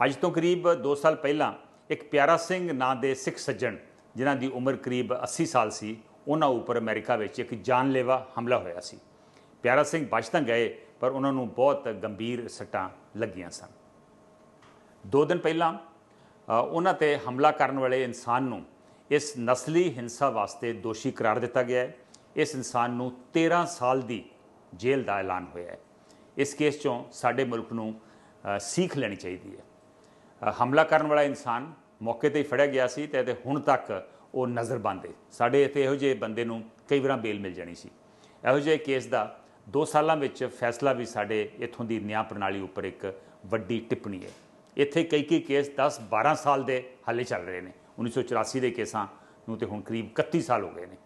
ਅੱਜ ਤੋਂ ਕਰੀਬ 2 ਸਾਲ ਪਹਿਲਾਂ ਇੱਕ ਪਿਆਰਾ ਸਿੰਘ ਨਾਂ ਦੇ ਸਿੱਖ ਸੱਜਣ, ਜਿਨ੍ਹਾਂ ਦੀ ਉਮਰ ਕਰੀਬ 80 ਸਾਲ ਸੀ, ਉਹਨਾਂ ਉੱਪਰ ਅਮਰੀਕਾ ਵਿੱਚ ਇੱਕ ਜਾਨਲੇਵਾ ਹਮਲਾ ਹੋਇਆ ਸੀ। ਪਿਆਰਾ ਸਿੰਘ ਬਚ ਤਾਂ ਗਏ, ਪਰ ਉਹਨਾਂ ਨੂੰ ਬਹੁਤ ਗੰਭੀਰ ਸੱਟਾਂ ਲੱਗੀਆਂ ਸਨ। ਦੋ ਦਿਨ ਪਹਿਲਾਂ ਉਹਨਾਂ ਤੇ ਹਮਲਾ ਕਰਨ ਵਾਲੇ ਇਨਸਾਨ ਨੂੰ ਇਸ ਨਸਲੀ ਹਿੰਸਾ ਵਾਸਤੇ ਦੋਸ਼ੀ ਕਰਾਰ ਦਿੱਤਾ ਗਿਆ ਹੈ। ਇਸ ਇਨਸਾਨ ਨੂੰ 13 ਸਾਲ ਦੀ ਜੇਲ੍ਹ ਦਾ ਐਲਾਨ ਹੋਇਆ ਹੈ। ਇਸ ਕੇਸ ਚੋਂ ਸਾਡੇ ਮੁਲਕ ਨੂੰ ਸੀਖ ਲੈਣੀ ਚਾਹੀਦੀ ਹੈ। ਹਮਲਾ ਕਰਨ ਵਾਲਾ ਇਨਸਾਨ ਮੌਕੇ ਤੇ ਹੀ ਫੜਿਆ ਗਿਆ ਸੀ ਤੇ ਹੁਣ ਤੱਕ ਉਹ ਨਜ਼ਰਬੰਦ ਹੈ। ਸਾਡੇ ਇੱਥੇ ਇਹੋ ਜਿਹੇ ਬੰਦੇ ਨੂੰ ਕਈ ਵਾਰਾਂ ਬੇਲ ਮਿਲ ਜਾਣੀ ਸੀ। ਇਹੋ ਜਿਹੇ ਕੇਸ ਦਾ 2 ਸਾਲਾਂ ਵਿੱਚ ਫੈਸਲਾ ਵੀ ਸਾਡੇ ਇਥੋਂ ਦੀ ਨਿਆਂ ਪ੍ਰਣਾਲੀ ਉੱਪਰ ਇੱਕ ਵੱਡੀ ਟਿੱਪਣੀ ਹੈ। ਇੱਥੇ ਕਈ ਕਈ ਕੇਸ 10 12 ਸਾਲ ਦੇ ਹਾਲੇ ਚੱਲ ਰਹੇ ਨੇ। 1984 ਦੇ ਕੇਸਾਂ ਨੂੰ ਤੇ ਹੁਣ ਕਰੀਬ 31 ਸਾਲ ਹੋ ਗਏ ਨੇ।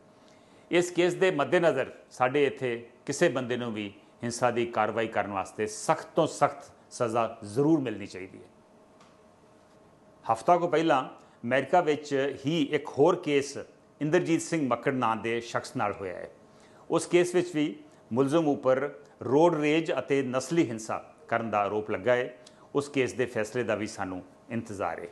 ਇਸ ਕੇਸ ਦੇ ਮੱਦੇਨਜ਼ਰ ਸਾਡੇ ਇੱਥੇ ਕਿਸੇ ਬੰਦੇ ਨੂੰ ਵੀ ਹਿੰਸਾ ਦੀ ਕਾਰਵਾਈ ਕਰਨ ਵਾਸਤੇ ਸਖਤ ਤੋਂ ਸਖਤ ਸਜ਼ਾ ਜ਼ਰੂਰ ਮਿਲਣੀ ਚਾਹੀਦੀ ਹੈ। ਹਫਤਾ ਕੋ ਪਹਿਲਾਂ ਅਮਰੀਕਾ ਵਿੱਚ ਹੀ ਇੱਕ ਹੋਰ ਕੇਸ ਇੰਦਰਜੀਤ ਸਿੰਘ ਮੱਕੜ ਨਾਂ ਦੇ ਸ਼ਖਸ ਨਾਲ ਹੋਇਆ ਹੈ। ਉਸ ਕੇਸ ਵਿੱਚ ਵੀ ਮੁਲਜ਼ਮ ਉੱਪਰ ਰੋਡ ਰੇਜ ਅਤੇ ਨਸਲੀ ਹਿੰਸਾ ਕਰਨ ਦਾ ਆਰੋਪ ਲੱਗਾ ਹੈ। ਉਸ ਕੇਸ ਦੇ ਫੈਸਲੇ ਦਾ ਵੀ ਸਾਨੂੰ ਇੰਤਜ਼ਾਰ ਹੈ।